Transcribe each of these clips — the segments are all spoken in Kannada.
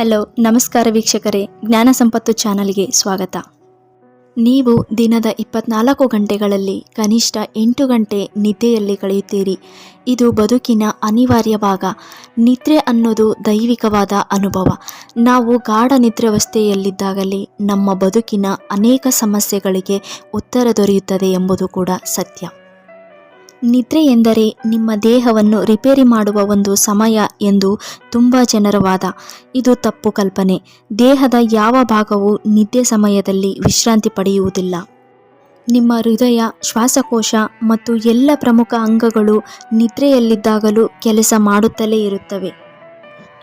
ಹಲೋ, ನಮಸ್ಕಾರ ವೀಕ್ಷಕರೇ. ಜ್ಞಾನ ಸಂಪತ್ತು ಚಾನಲ್ಗೆ ಸ್ವಾಗತ. ನೀವು ದಿನದ ಇಪ್ಪತ್ನಾಲ್ಕು ಗಂಟೆಗಳಲ್ಲಿ ಕನಿಷ್ಠ ಎಂಟು ಗಂಟೆ ನಿದ್ದೆಯಲ್ಲಿ ಕಳೆಯುತ್ತೀರಿ. ಇದು ಬದುಕಿನ ಅನಿವಾರ್ಯ ಭಾಗ. ನಿದ್ರೆ ಅನ್ನೋದು ದೈವಿಕವಾದ ಅನುಭವ. ನಾವು ಗಾಢ ನಿದ್ರಾವಸ್ಥೆಯಲ್ಲಿದ್ದಾಗಲೇ ನಮ್ಮ ಬದುಕಿನ ಅನೇಕ ಸಮಸ್ಯೆಗಳಿಗೆ ಉತ್ತರ ದೊರೆಯುತ್ತದೆ ಎಂಬುದು ಕೂಡ ಸತ್ಯ. ನಿದ್ರೆ ಎಂದರೆ ನಿಮ್ಮ ದೇಹವನ್ನು ರಿಪೇರಿ ಮಾಡುವ ಒಂದು ಸಮಯ ಎಂದು ತುಂಬ ಜನರ ವಾದ. ಇದು ತಪ್ಪು ಕಲ್ಪನೆ. ದೇಹದ ಯಾವ ಭಾಗವು ನಿದ್ದೆ ಸಮಯದಲ್ಲಿ ವಿಶ್ರಾಂತಿ ಪಡೆಯುವುದಿಲ್ಲ. ನಿಮ್ಮ ಹೃದಯ, ಶ್ವಾಸಕೋಶ ಮತ್ತು ಎಲ್ಲ ಪ್ರಮುಖ ಅಂಗಗಳು ನಿದ್ರೆಯಲ್ಲಿದ್ದಾಗಲೂ ಕೆಲಸ ಮಾಡುತ್ತಲೇ ಇರುತ್ತವೆ.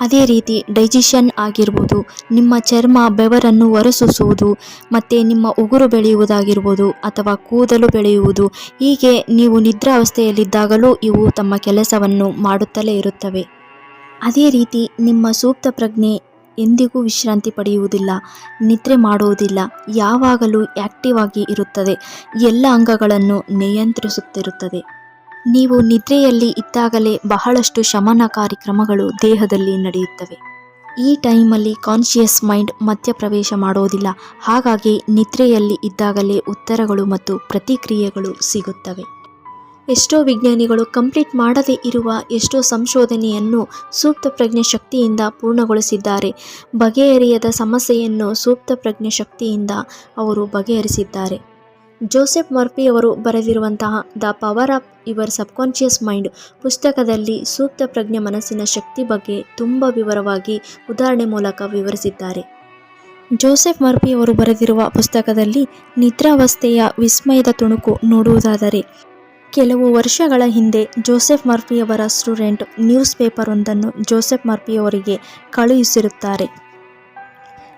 ಅದೇ ರೀತಿ ಡೈಜೆಷನ್ ಆಗಿರ್ಬೋದು, ನಿಮ್ಮ ಚರ್ಮ ಬೆವರನ್ನು ಹೊರಸೂಸುವುದು ಮತ್ತು ನಿಮ್ಮ ಉಗುರು ಬೆಳೆಯುವುದಾಗಿರ್ಬೋದು ಅಥವಾ ಕೂದಲು ಬೆಳೆಯುವುದು, ಹೀಗೆ ನೀವು ನಿದ್ರಾವಸ್ಥೆಯಲ್ಲಿದ್ದಾಗಲೂ ಇವು ತಮ್ಮ ಕೆಲಸವನ್ನು ಮಾಡುತ್ತಲೇ ಇರುತ್ತವೆ. ಅದೇ ರೀತಿ ನಿಮ್ಮ ಸೂಕ್ತ ಪ್ರಜ್ಞೆ ಎಂದಿಗೂ ವಿಶ್ರಾಂತಿ ಪಡೆಯುವುದಿಲ್ಲ, ನಿದ್ರೆ ಮಾಡುವುದಿಲ್ಲ, ಯಾವಾಗಲೂ ಆ್ಯಕ್ಟಿವ್ ಆಗಿ ಇರುತ್ತದೆ, ಎಲ್ಲ ಅಂಗಗಳನ್ನು ನಿಯಂತ್ರಿಸುತ್ತಿರುತ್ತದೆ. ನೀವು ನಿದ್ರೆಯಲ್ಲಿ ಇದ್ದಾಗಲೇ ಬಹಳಷ್ಟು ಶಮನಕಾರಿ ಕ್ರಮಗಳು ದೇಹದಲ್ಲಿ ನಡೆಯುತ್ತವೆ. ಈ ಟೈಮಲ್ಲಿ ಕಾನ್ಷಿಯಸ್ ಮೈಂಡ್ ಮಧ್ಯಪ್ರವೇಶ ಮಾಡೋದಿಲ್ಲ. ಹಾಗಾಗಿ ನಿದ್ರೆಯಲ್ಲಿ ಇದ್ದಾಗಲೇ ಉತ್ತರಗಳು ಮತ್ತು ಪ್ರತಿಕ್ರಿಯೆಗಳು ಸಿಗುತ್ತವೆ. ಎಷ್ಟೋ ವಿಜ್ಞಾನಿಗಳು ಕಂಪ್ಲೀಟ್ ಮಾಡದೇ ಇರುವ ಎಷ್ಟೋ ಸಂಶೋಧನೆಯನ್ನು ಸೂಕ್ತ ಪ್ರಜ್ಞೆ ಶಕ್ತಿಯಿಂದ ಪೂರ್ಣಗೊಳಿಸಿದ್ದಾರೆ. ಬಗೆಹರಿಯದ ಸಮಸ್ಯೆಯನ್ನು ಸೂಕ್ತ ಪ್ರಜ್ಞೆ ಶಕ್ತಿಯಿಂದ ಅವರು ಬಗೆಹರಿಸಿದ್ದಾರೆ. ಜೋಸೆಫ್ ಮರ್ಫಿಯವರು ಬರೆದಿರುವಂತಹ the power of your subconscious mind ಪುಸ್ತಕದಲ್ಲಿ ಸೂಕ್ತ ಪ್ರಜ್ಞೆ ಮನಸ್ಸಿನ ಶಕ್ತಿ ಬಗ್ಗೆ ತುಂಬ ವಿವರವಾಗಿ ಉದಾಹರಣೆ ಮೂಲಕ ವಿವರಿಸಿದ್ದಾರೆ. ಜೋಸೆಫ್ ಮರ್ಫಿಯವರು ಬರೆದಿರುವ ಪುಸ್ತಕದಲ್ಲಿ ನಿದ್ರಾವಸ್ಥೆಯ ವಿಸ್ಮಯದ ತುಣುಕು ನೋಡುವುದಾದರೆ, ಕೆಲವು ವರ್ಷಗಳ ಹಿಂದೆ ಜೋಸೆಫ್ ಮರ್ಫಿಯವರ ಸ್ಟೂಡೆಂಟ್ ನ್ಯೂಸ್ ಪೇಪರ್ ಒಂದನ್ನು ಜೋಸೆಫ್ ಮರ್ಫಿಯವರಿಗೆ ಕಳುಹಿಸಿರುತ್ತಾರೆ.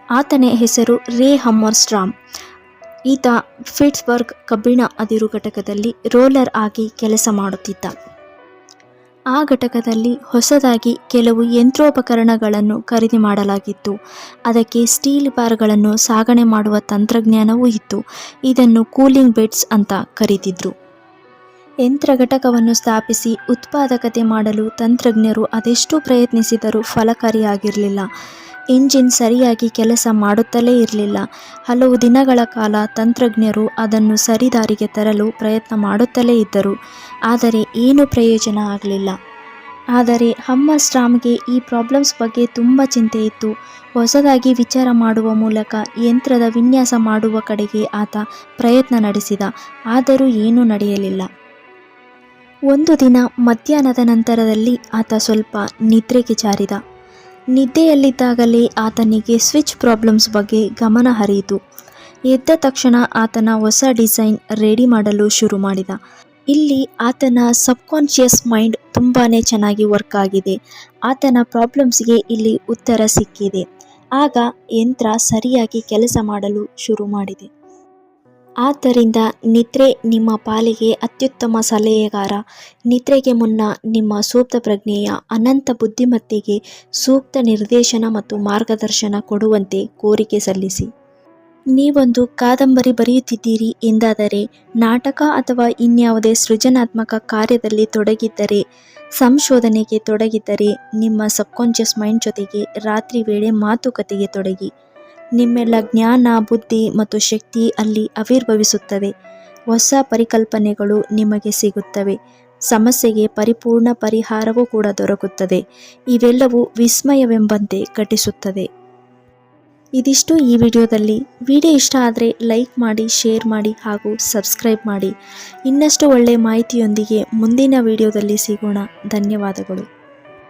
ಆತನ ಹೆಸರು ರೇ ಹಮ್ಮರ್ಸ್ಟ್ರಾಮ್. ಈತ ಫಿಟ್ಸ್ಬರ್ಗ್ ಕಬ್ಬಿಣ ಅದಿರು ಘಟಕದಲ್ಲಿ ರೋಲರ್ ಆಗಿ ಕೆಲಸ ಮಾಡುತ್ತಿದ್ದ. ಆ ಘಟಕದಲ್ಲಿ ಹೊಸದಾಗಿ ಕೆಲವು ಯಂತ್ರೋಪಕರಣಗಳನ್ನು ಖರೀದಿ ಮಾಡಲಾಗಿತ್ತು. ಅದಕ್ಕೆ ಸ್ಟೀಲ್ ಬಾರ್ಗಳನ್ನು ಸಾಗಣೆ ಮಾಡುವ ತಂತ್ರಜ್ಞಾನವೂ ಇತ್ತು. ಇದನ್ನು ಕೂಲಿಂಗ್ ಬೆಡ್ಸ್ ಅಂತ ಕರೀತಿದ್ರು. ಯಂತ್ರ ಘಟಕವನ್ನು ಸ್ಥಾಪಿಸಿ ಉತ್ಪಾದಕತೆ ಮಾಡಲು ತಂತ್ರಜ್ಞರು ಅದೆಷ್ಟು ಪ್ರಯತ್ನಿಸಿದರೂ ಫಲಕಾರಿಯಾಗಿರಲಿಲ್ಲ. ಇಂಜಿನ್ ಸರಿಯಾಗಿ ಕೆಲಸ ಮಾಡುತ್ತಲೇ ಇರಲಿಲ್ಲ. ಹಲವು ದಿನಗಳ ಕಾಲ ತಂತ್ರಜ್ಞರು ಅದನ್ನು ಸರಿದಾರಿಗೆ ತರಲು ಪ್ರಯತ್ನ ಮಾಡುತ್ತಲೇ ಇದ್ದರು. ಆದರೆ ಏನೂ ಪ್ರಯೋಜನ ಆಗಲಿಲ್ಲ. ಆದರೆ ಹಮ್ಮರ್ ಸ್ಟ್ರಾಮ್ಗೆ ಈ ಪ್ರಾಬ್ಲಮ್ಸ್ ಬಗ್ಗೆ ತುಂಬ ಚಿಂತೆ ಇತ್ತು. ಹೊಸದಾಗಿ ವಿಚಾರ ಮಾಡುವ ಮೂಲಕ ಯಂತ್ರದ ವಿನ್ಯಾಸ ಮಾಡುವ ಕಡೆಗೆ ಆತ ಪ್ರಯತ್ನ ನಡೆಸಿದ. ಆದರೂ ಏನೂ ನಡೆಯಲಿಲ್ಲ. ಒಂದು ದಿನ ಮಧ್ಯಾಹ್ನದ ನಂತರದಲ್ಲಿ ಆತ ಸ್ವಲ್ಪ ನಿದ್ರೆಗೆ ಜಾರಿದ. ನಿದ್ದೆಯಲ್ಲಿದ್ದಾಗಲೇ ಆತನಿಗೆ ಸ್ವಿಚ್ ಪ್ರಾಬ್ಲಮ್ಸ್ ಬಗ್ಗೆ ಗಮನ ಹರಿಯಿತು. ಎದ್ದ ತಕ್ಷಣ ಆತನ ಹೊಸ ಡಿಸೈನ್ ರೆಡಿ ಮಾಡಲು ಶುರು ಮಾಡಿದ. ಇಲ್ಲಿ ಆತನ ಸಬ್ಕಾನ್ಷಿಯಸ್ ಮೈಂಡ್ ತುಂಬಾ ಚೆನ್ನಾಗಿ ವರ್ಕ್ ಆಗಿದೆ. ಆತನ ಪ್ರಾಬ್ಲಮ್ಸ್ಗೆ ಇಲ್ಲಿ ಉತ್ತರ ಸಿಕ್ಕಿದೆ. ಆಗ ಯಂತ್ರ ಸರಿಯಾಗಿ ಕೆಲಸ ಮಾಡಲು ಶುರು ಮಾಡಿದೆ. ಆದ್ದರಿಂದ ನಿದ್ರೆ ನಿಮ್ಮ ಪಾಲಿಗೆ ಅತ್ಯುತ್ತಮ ಸಲಹೆಗಾರ. ನಿದ್ರೆಗೆ ಮುನ್ನ ನಿಮ್ಮ ಸೂಕ್ತ ಪ್ರಜ್ಞೆಯ ಅನಂತ ಬುದ್ಧಿಮತ್ತೆಗೆ ಸೂಕ್ತ ನಿರ್ದೇಶನ ಮತ್ತು ಮಾರ್ಗದರ್ಶನ ಕೊಡುವಂತೆ ಕೋರಿಕೆ ಸಲ್ಲಿಸಿ. ನೀವೊಂದು ಕಾದಂಬರಿ ಬರೆಯುತ್ತಿದ್ದೀರಿ ಎಂದಾದರೆ, ನಾಟಕ ಅಥವಾ ಇನ್ಯಾವುದೇ ಸೃಜನಾತ್ಮಕ ಕಾರ್ಯದಲ್ಲಿ ತೊಡಗಿದ್ದರೆ, ಸಂಶೋಧನೆಗೆ ತೊಡಗಿದ್ದರೆ ನಿಮ್ಮ ಸಬ್ಕಾನ್ಷಿಯಸ್ ಮೈಂಡ್ ಜೊತೆಗೆ ರಾತ್ರಿ ವೇಳೆ ಮಾತುಕತೆಗೆ ತೊಡಗಿ. ನಿಮ್ಮೆಲ್ಲ ಜ್ಞಾನ, ಬುದ್ಧಿ ಮತ್ತು ಶಕ್ತಿ ಅಲ್ಲಿ ಆವಿರ್ಭವಿಸುತ್ತವೆ. ಹೊಸ ಪರಿಕಲ್ಪನೆಗಳು ನಿಮಗೆ ಸಿಗುತ್ತವೆ. ಸಮಸ್ಯೆಗೆ ಪರಿಪೂರ್ಣ ಪರಿಹಾರವೂ ಕೂಡ ದೊರಕುತ್ತದೆ. ಇವೆಲ್ಲವೂ ವಿಸ್ಮಯವೆಂಬಂತೆ ಘಟಿಸುತ್ತದೆ. ಇದಿಷ್ಟು ಈ ವಿಡಿಯೋದಲ್ಲಿ. ವಿಡಿಯೋ ಇಷ್ಟ ಆದರೆ ಲೈಕ್ ಮಾಡಿ, ಶೇರ್ ಮಾಡಿ ಹಾಗೂ ಸಬ್ಸ್ಕ್ರೈಬ್ ಮಾಡಿ. ಇನ್ನಷ್ಟು ಒಳ್ಳೆಯ ಮಾಹಿತಿಯೊಂದಿಗೆ ಮುಂದಿನ ವಿಡಿಯೋದಲ್ಲಿ ಸಿಗೋಣ. ಧನ್ಯವಾದಗಳು.